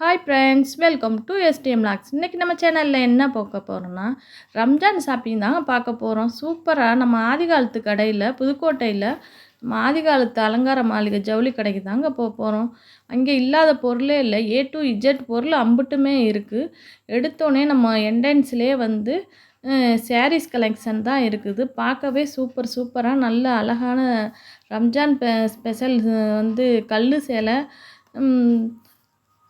Hi friends welcome to STM logs இன்றைக்கி நம்ம சேனலில் என்ன பார்க்க போகிறோம்னா ரம்ஜான் ஷாப்பிங் தாங்க பார்க்க போகிறோம் சூப்பராக நம்ம ஆதிகாலத்து கடையில் புதுக்கோட்டையில் நம்ம ஆதிகாலத்து அலங்கார மாளிகை ஜவுளி கடைக்கு தாங்க போக போகிறோம் அங்கே இல்லாத பொருளே இல்லை. ஏ டு இஜெட் பொருள் அம்புட்டுமே இருக்குது எடுத்தோடனே நம்ம என்ட்ரன்ஸ்லேயே வந்து சாரீஸ் கலெக்ஷன் தான் இருக்குது. பார்க்கவே சூப்பர் சூப்பராக நல்ல அழகான ரம்ஜான் ஸ்பெஷல் வந்து கல் சேலை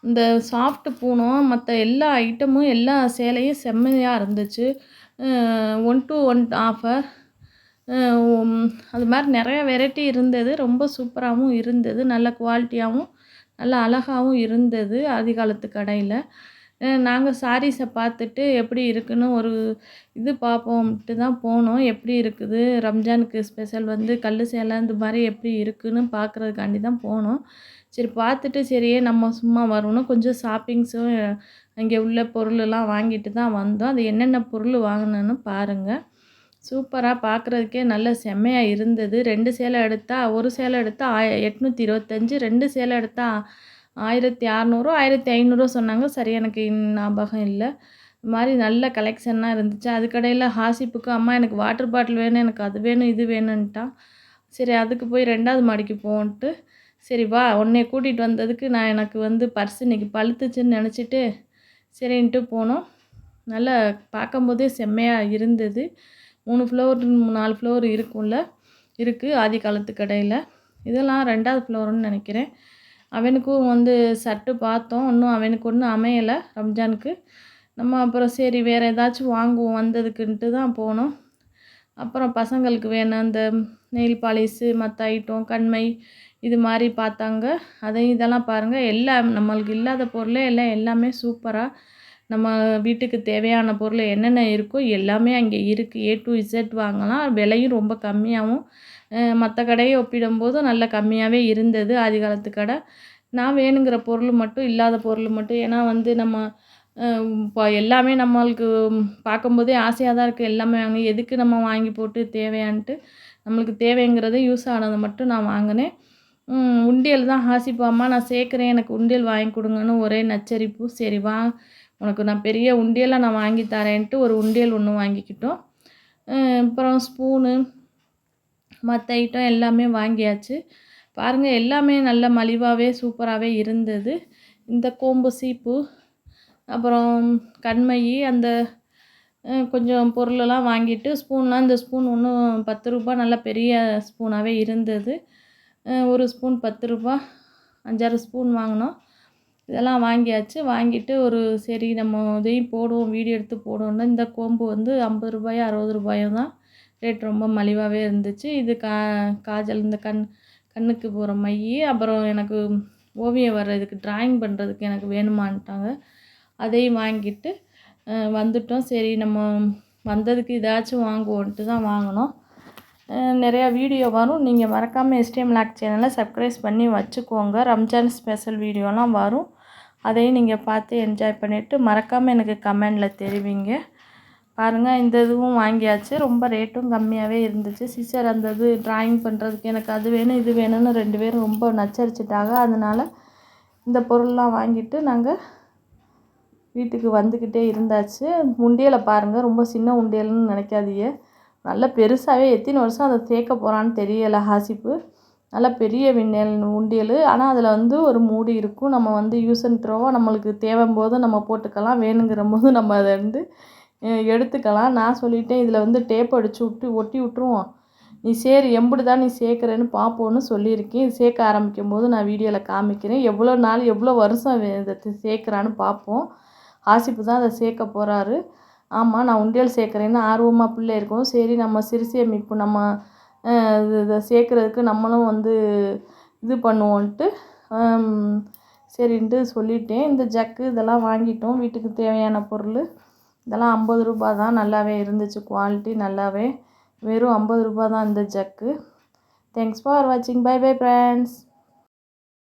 இந்த சாஃப்ட் பூனும் மற்ற எல்லா ஐட்டமும் எல்லா சேலையும் செம்மையாக இருந்துச்சு. ஒன் டு ஒன் ஆஃபர் அது மாதிரி நிறைய வெரைட்டி இருந்தது. ரொம்ப சூப்பராகவும் இருந்தது. நல்ல குவாலிட்டியாகவும் நல்ல அழகாகவும் இருந்தது. ஆதிகாலத்து கடையில். நாங்கள் சாரீஸை பார்த்துட்டு எப்படி இருக்குன்னு ஒரு இது பார்ப்போம்ட்டு தான் போனோம். எப்படி இருக்குது? ரம்ஜானுக்கு ஸ்பெஷல் வந்து கல் சேலை இந்த மாதிரி எப்படி இருக்குதுன்னு பார்க்குறதுக்காண்டி தான் போனோம். சரி பார்த்துட்டு சரியே நம்ம சும்மா வரணும் கொஞ்சம் ஷாப்பிங்ஸும் அங்கே உள்ள பொருளெல்லாம் வாங்கிட்டு தான் வந்தோம். அது என்னென்ன பொருள் வாங்கினேன்னு பாருங்கள் சூப்பராக பார்க்குறதுக்கே நல்ல செம்மையாக இருந்தது. ரெண்டு சேலை எடுத்தால் ஒரு சேலை எடுத்தால் ஆய எட்நூற்றி இருபத்தஞ்சி ரெண்டு சேலை எடுத்தால் ஆயிரத்தி அறநூறு ஆயிரத்தி ஐநூறு சொன்னாங்க. சரி எனக்கு ஞாபகம் இல்லை. இது மாதிரி நல்ல கலெக்ஷன்லாம் இருந்துச்சு. அது கடையில் ஹாசிப்புக்கு அம்மா எனக்கு வாட்டர் பாட்டில் வேணும் எனக்கு அது வேணும் இது வேணும்ன்ட்டான் சரி அதுக்கு போய் ரெண்டாவது மாடிக்கு போன்ட்டு சரி வா உன்னை கூட்டிகிட்டு வந்ததுக்கு நான் எனக்கு வந்து பர்ஸ் இன்னைக்கு பழுத்துச்சுன்னு நினச்சிட்டு சரின்ட்டு போனோம். நல்லா பார்க்கும்போதே செம்மையாக இருந்தது. மூணு ஃப்ளோர் நாலு ஃப்ளோர் இருக்கும்ல இருக்குது ஆதி காலத்து கடையில். இதெல்லாம் ரெண்டாவது ஃப்ளோர்னு நினைக்கிறேன். அவனுக்கும் வந்து சட்டு பார்த்தோம். இன்னும் அவனுக்கு ஒன்றும் அமையலை ரம்ஜானுக்கு. நம்ம அப்புறம் சரி வேறு ஏதாச்சும் வாங்குவோம். வந்ததுக்குன்ட்டு தான் போனோம். அப்புறம் பசங்களுக்கு வேணும் அந்த நெயில் பாலிஷு மற்ற ஐட்டம் கண்மை இது மாதிரி பார்த்தாங்க. அதையும் இதெல்லாம் பாருங்கள் எல்லாம் நம்மளுக்கு இல்லாத பொருளே எல்லாம் எல்லாமே சூப்பராக நம்ம வீட்டுக்கு தேவையான பொருள் என்னென்ன இருக்கோ எல்லாமே அங்கே இருக்குது ஏ டு இசட் வாங்கலாம். விலையும் ரொம்ப கம்மியாகவும் மற்ற கடையை ஒப்பிடும்போது நல்ல கம்மியாகவே இருந்தது. ஆதி காலத்து கடை. நான் வேணுங்கிற பொருள் மட்டும் இல்லாத பொருள் மட்டும். ஏன்னா வந்து நம்ம இப்போ எல்லாமே நம்மளுக்கு பார்க்கும்போதே ஆசையாக தான் இருக்குது எல்லாமே வாங்கி எதுக்கு நம்ம வாங்கி போட்டு தேவையான்ட்டு. நம்மளுக்கு தேவைங்கிறது யூஸ் ஆனதை மட்டும் நான் வாங்கினேன். உண்டியல் தான். ஹாசிப்பாம்மா நான் சேர்க்குறேன். எனக்கு உண்டியல் வாங்கி கொடுங்கன்னு ஒரே நச்சரிப்பு. சரி வா உனக்கு நான் பெரிய உண்டியெல்லாம் நான் வாங்கி தரேன்ட்டு ஒரு உண்டியல் ஒன்று வாங்கிக்கிட்டோம். அப்புறம் ஸ்பூனு மற்ற ஐட்டம் எல்லாமே வாங்கியாச்சு. பாருங்கள் எல்லாமே நல்ல மலிவாகவே சூப்பராகவே இருந்தது. இந்த கோம்பு சீப்பு அப்புறம் கண்மை அந்த கொஞ்சம் பொருளெல்லாம் வாங்கிட்டு ஸ்பூன்லாம் இந்த ஸ்பூன் ஒன்றும் பத்து ரூபா நல்ல பெரிய ஸ்பூனாகவே இருந்தது. ஒரு ஸ்பூன் பத்து ரூபா அஞ்சாறு ஸ்பூன் வாங்கினோம். இதெல்லாம் வாங்கியாச்சு. வாங்கிட்டு ஒரு சரி நம்ம இதையும் போடுவோம் வீடியோ எடுத்து போடுவோம்னா இந்த கோம்பு வந்து ஐம்பது ரூபாயோ அறுபது ரூபாயோ தான். ரேட் ரொம்ப மலிவாகவே இருந்துச்சு. இது கா காஜல் இந்த கண் கண்ணுக்கு போகிற மை அப்புறம் எனக்கு ஓவியம் வர்றதுக்கு ட்ராயிங் பண்ணுறதுக்கு எனக்கு வேணுமான்ட்டாங்க. அதையும் வாங்கிட்டு வந்துட்டோம். சரி நம்ம வந்ததுக்கு ஏதாச்சும் வாங்குவோன்ட்டு தான் வாங்கினோம். நிறையா வீடியோ வரும். நீங்கள் மறக்காமல் எஸ்டிஎம் லாக் சேனலை சப்ஸ்கிரைப் பண்ணி வச்சுக்கோங்க. ரம்ஜான் ஸ்பெஷல் வீடியோலாம் வரும். அதையும் நீங்கள் பார்த்து என்ஜாய் பண்ணிவிட்டு மறக்காமல் எனக்கு கமெண்டில் தெரிவிங்க. பாருங்கள் இந்த இதுவும் வாங்கியாச்சு. ரொம்ப ரேட்டும் கம்மியாகவே இருந்துச்சு. சிஸ்டர் அந்த இது ட்ராயிங் பண்ணுறதுக்கு எனக்கு அது வேணும் இது வேணும்னு ரெண்டு பேரும் ரொம்ப நச்சரிச்சிட்டாங்க. அதனால் இந்த பொருள்லாம் வாங்கிட்டு நாங்கள் வீட்டுக்கு வந்துக்கிட்டே இருந்தாச்சு. உண்டியலை பாருங்கள் ரொம்ப சின்ன உண்டியல்னு நினைக்காதீங்க. நல்ல பெருசாகவே எத்தனை வருஷம் அதை தேக்க போகிறான்னு தெரியலை ஹாசிப்பு. நல்ல பெரிய விண்ணியல் உண்டியல். ஆனால் அதில் வந்து ஒரு மூடி இருக்கும். நம்ம வந்து யூஸ் அண்ட் த்ரோவாக நம்மளுக்கு தேவைம்போது நம்ம போட்டுக்கலாம். வேணுங்கிற போது நம்ம அதை வந்து எடுத்துக்கலாம். நான் சொல்லிட்டேன் இதில் வந்து டேப் அடித்து விட்டு ஒட்டி விட்ருவோம் நீ சரி எம்புடு தான் நீ சேர்க்குறேன்னு பார்ப்போன்னு சொல்லியிருக்கேன். சேர்க்க ஆரம்பிக்கும் போது நான் வீடியோவில் காமிக்கிறேன். எவ்வளோ நாள் எவ்வளோ வருஷம் இதை சேர்க்குறான்னு பார்ப்போம் ஆசிப்பு தான் அதை சேர்க்க போகிறாரு ஆமாம் நான் உண்டியல் சேர்க்குறேன்னு ஆர்வமாக பிள்ளை இருக்கும் சரி நம்ம சிறுசேமிப்பு நம்ம இதை சேர்க்குறதுக்கு நம்மளும் வந்து இது பண்ணுவோன்ட்டு சரின்ட்டு சொல்லிட்டேன். இந்த ஜக்கு இதெல்லாம் வாங்கிட்டோம். வீட்டுக்கு தேவையான பொருள். இதெல்லாம் ஐம்பது ரூபா தான். நல்லாவே இருந்துச்சு. குவாலிட்டி நல்லாவே. வெறும் ஐம்பது ரூபா தான் இந்த ஜக்கு. தேங்க்ஸ் ஃபார் வாட்சிங் பை பை ஃப்ரெண்ட்ஸ்